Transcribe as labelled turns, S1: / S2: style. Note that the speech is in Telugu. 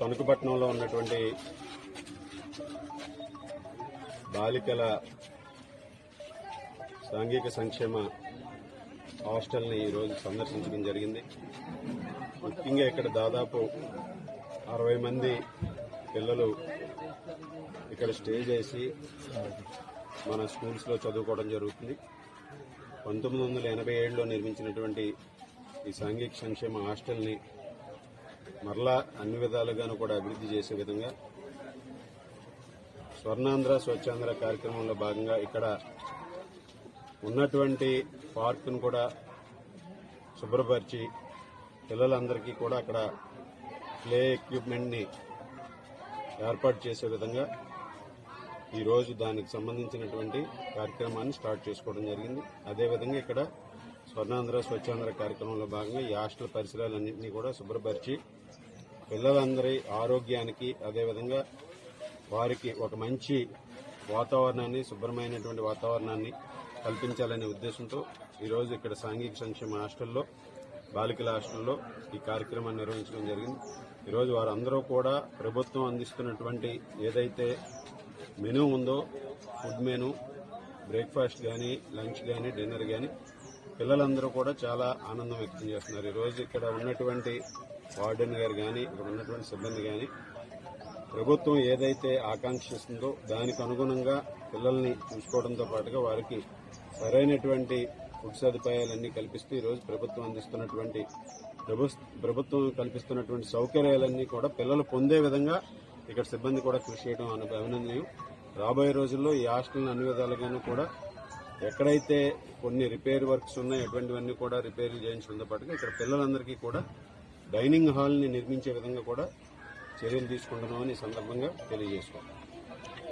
S1: తణుకుపట్నంలో ఉన్నటువంటి బాలికల సాంఘిక సంక్షేమ హాస్టల్ని ఈరోజు సందర్శించడం జరిగింది. ముఖ్యంగా ఇక్కడ దాదాపు అరవై మంది పిల్లలు ఇక్కడ స్టే చేసి మన స్కూల్స్లో చదువుకోవడం జరుగుతుంది. పంతొమ్మిది వందల ఎనభై ఏడులో నిర్మించినటువంటి ఈ సాంఘిక సంక్షేమ హాస్టల్ని మరలా అన్ని విధాలుగాను కూడా అభివృద్ధి చేసే విధంగా స్వర్ణాంధ్ర స్వచ్ఛాంధ్ర కార్యక్రమంలో భాగంగా ఇక్కడ ఉన్నటువంటి పార్కును కూడా శుభ్రపరిచి పిల్లలందరికీ కూడా అక్కడ ప్లే ఎక్విప్మెంట్ని ఏర్పాటు చేసే విధంగా ఈరోజు దానికి సంబంధించినటువంటి కార్యక్రమాన్ని స్టార్ట్ చేసుకోవడం జరిగింది. అదేవిధంగా ఇక్కడ స్వర్ణాంధ్ర స్వచ్ఛాంధ్ర కార్యక్రమంలో భాగంగా ఈ హాస్టల్ పరిసరాలన్నింటినీ కూడా శుభ్రపరిచి పిల్లలందరి ఆరోగ్యానికి అదేవిధంగా వారికి ఒక మంచి వాతావరణాన్ని శుభ్రమైనటువంటి వాతావరణాన్ని కల్పించాలనే ఉద్దేశంతో ఈరోజు ఇక్కడ సాంఘిక సంక్షేమ హాస్టల్లో బాలికల హాస్టల్లో ఈ కార్యక్రమాన్ని నిర్వహించడం జరిగింది. ఈరోజు వారందరూ కూడా ప్రభుత్వం అందిస్తున్నటువంటి ఏదైతే మెనూ ఉందో ఫుడ్ మెనూ బ్రేక్ఫాస్ట్ కానీ లంచ్ కానీ డిన్నర్ కానీ పిల్లలందరూ కూడా చాలా ఆనందం వ్యక్తం చేస్తున్నారు. ఈరోజు ఇక్కడ ఉన్నటువంటి వార్డెన్ గారు కానీ ఇక్కడ ఉన్నటువంటి సిబ్బంది కానీ ప్రభుత్వం ఏదైతే ఆకాంక్షిస్తుందో దానికి అనుగుణంగా పిల్లల్ని చూసుకోవడంతో పాటుగా వారికి సరైనటువంటి ఫుడ్ సదుపాయాలన్నీ కల్పిస్తూ ఈరోజు ప్రభుత్వం అందిస్తున్నటువంటి ప్రభుత్వం కల్పిస్తున్నటువంటి సౌకర్యాలన్నీ కూడా పిల్లలు పొందే విధంగా ఇక్కడ సిబ్బంది కూడా కృషి చేయడం అభినందనీయం. రాబోయే రోజుల్లో ఈ హాస్టల్ని అన్ని విధాలుగాను కూడా ఎక్కడైతే కొన్ని రిపేర్ వర్క్స్ ఉన్నాయో అటువంటివన్నీ కూడా రిపేర్లు చేయించడంతో పాటుగా ఇక్కడ పిల్లలందరికీ కూడా డైనింగ్ హాల్ని నిర్మించే విధంగా కూడా చర్యలు తీసుకుంటున్నామని ఈ సందర్భంగా తెలియజేసుకుంటాం